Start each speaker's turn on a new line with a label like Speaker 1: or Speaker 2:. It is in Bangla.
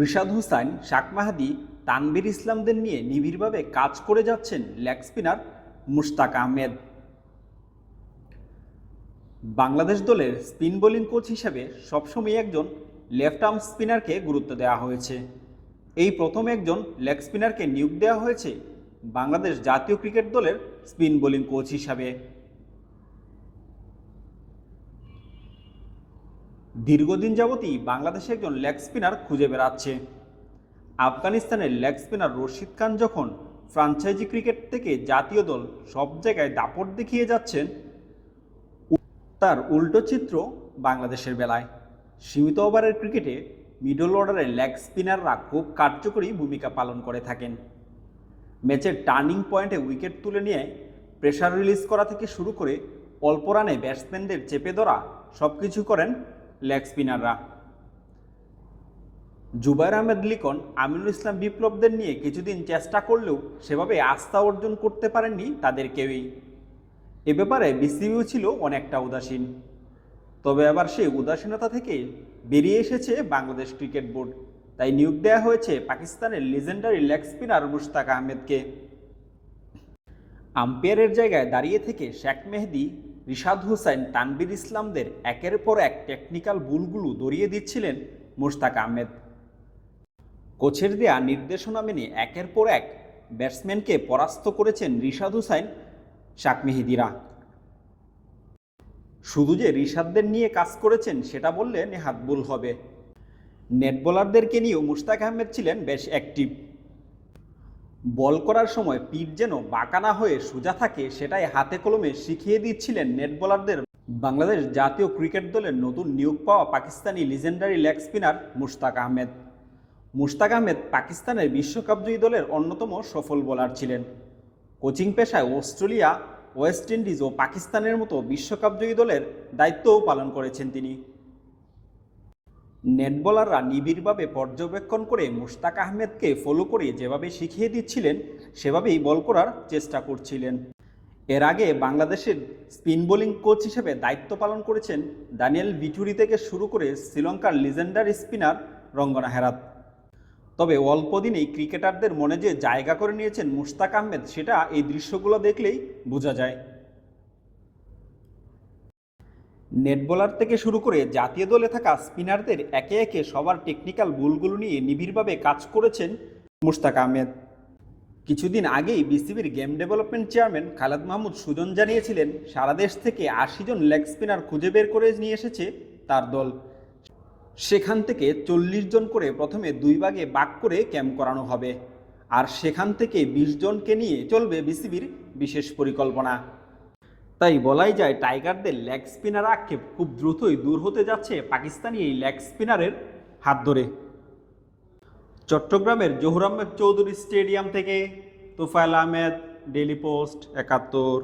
Speaker 1: রিশাদ হুসাইন, শাক মাহাদি তানবির ইসলামদের নিয়ে নিবিড়ভাবে কাজ করে যাচ্ছেন লেগ স্পিনার মুশতাক আহমেদ। বাংলাদেশ দলের স্পিন বোলিং কোচ হিসেবে সবসময় একজন লেফট আর্ম স্পিনারকে গুরুত্ব দেওয়া হয়েছে। এই প্রথম একজন লেগ স্পিনারকে নিয়োগ দেওয়া হয়েছে বাংলাদেশ জাতীয় ক্রিকেট দলের স্পিন বোলিং কোচ হিসাবে। দীর্ঘদিন যাবতই বাংলাদেশে একজন লেগ স্পিনার খুঁজে বেড়াচ্ছে। আফগানিস্তানের লেগ স্পিনার রশিদ খান যখন ফ্রাঞ্চাইজি ক্রিকেট থেকে জাতীয় দল সব জায়গায় দাপট দেখিয়ে যাচ্ছেন, তার উল্টো চিত্র বাংলাদেশের বেলায়। সীমিত ওভারের ক্রিকেটে মিডল অর্ডারের লেগ স্পিনাররা খুব কার্যকরী ভূমিকা পালন করে থাকেন। ম্যাচের টার্নিং পয়েন্টে উইকেট তুলে নিয়ে প্রেশার রিলিজ করা থেকে শুরু করে অল্প রানে ব্যাটসম্যানদের চেপে ধরা সব কিছু করেন লেগ স্পিনাররা জুবাইর আহমেদ লিকন আমিনুল ইসলাম বিপ্লবদের নিয়ে কিছুদিন চেষ্টা করলেও সেভাবে আস্থা অর্জন করতে পারেননি তাদের কেউই। এ ব্যাপারে বিসিবিও ছিল অনেকটা উদাসীন। তবে আবার সেই উদাসীনতা থেকে বেরিয়ে এসেছে বাংলাদেশ ক্রিকেট বোর্ড। তাই নিয়োগ দেওয়া হয়েছে পাকিস্তানের লিজেন্ডারি লেগ স্পিনার মুশতাক আহমেদকে। আম্পায়ারের জায়গায় দাঁড়িয়ে থেকে শেখ মেহেদি রিশাদ হুসাইন তানবির ইসলামদের একের পর এক টেকনিক্যাল ভুলগুলো দরিয়ে দিচ্ছিলেন মুশতাক আহমেদ। কোচের দেয়া নির্দেশনা মেনে একের পর এক ব্যাটসম্যানকে পরাস্ত করেছেন রিশাদ হুসাইন শাক মেহেদিরা। শুধু যে রিশাদদের নিয়ে কাজ করেছেন সেটা বললে নেহাত ভুল হবে। নেট বোলারদেরকে নিয়েও মুশতাক আহমেদ ছিলেন বেশ অ্যাক্টিভ বল করার সময় পিঠ যেন বাঁকানা হয়ে সোজা থাকে, সেটাই হাতে কলমে শিখিয়ে দিচ্ছিলেন নেট বোলারদের। বাংলাদেশ জাতীয় ক্রিকেট দলের নতুন নিয়োগ পাওয়া Pakistani legendary leg spinner Mushtaq Ahmed. Mushtaq Ahmed পাকিস্তানের বিশ্বকাপজয়ী দলের অন্যতম সফল বোলার ছিলেন। কোচিং পেশায় অস্ট্রেলিয়া, ওয়েস্ট ইন্ডিজ ও পাকিস্তানের মতো বিশ্বকাপজয়ী দলের দায়িত্বও পালন করেছেন তিনি। নেট বোলাররা নিবিড়ভাবে পর্যবেক্ষণ করে মুশতাক আহমেদকে ফলো করে যেভাবে শিখিয়ে দিচ্ছিলেন, সেভাবেই বল করার চেষ্টা করছিলেন। এর আগে বাংলাদেশের স্পিন বোলিং কোচ হিসেবে দায়িত্ব পালন করেছেন দানিয়েল ভিটুরি থেকে শুরু করে শ্রীলঙ্কার লিজেন্ডার স্পিনার রঙ্গনা হেরাত। তবে অল্প দিনেই ক্রিকেটারদের মনে যে জায়গা করে নিয়েছেন মুশতাক আহমেদ, সেটা এই দৃশ্যগুলো দেখলেই বোঝা যায়। নেট বোলার থেকে শুরু করে জাতীয় দলে থাকা স্পিনারদের একে একে সবার টেকনিক্যাল ভুলগুলো নিয়ে নিবিড়ভাবে কাজ করেছেন মুশতাক আহমেদ। কিছুদিন আগেই বিসিবির game development chairman Khaled Mahmud Sujon জানিয়েছিলেন, সারা দেশ থেকে আশি জন লেগ স্পিনার খুঁজে বের করে নিয়ে এসেছে তার দল। সেখান থেকে চল্লিশ জন করে প্রথমে দুই ভাগে বাক করে ক্যাম্প করানো হবে। আর সেখান থেকে বিশ জনকে নিয়ে চলবে বিসিবির বিশেষ পরিকল্পনা। তাই বলাই যায় টাইগারদের লেগ স্পিনার আক্ষেপ খুব দ্রুতই দূর হতে যাচ্ছে পাকিস্তানি এই লেগ স্পিনারের হাত ধরে। চট্টগ্রামের জহুর আহমেদ চৌধুরী স্টেডিয়াম থেকে তোফায়েল আহমেদ ডেলি পোস্ট, একাত্তর।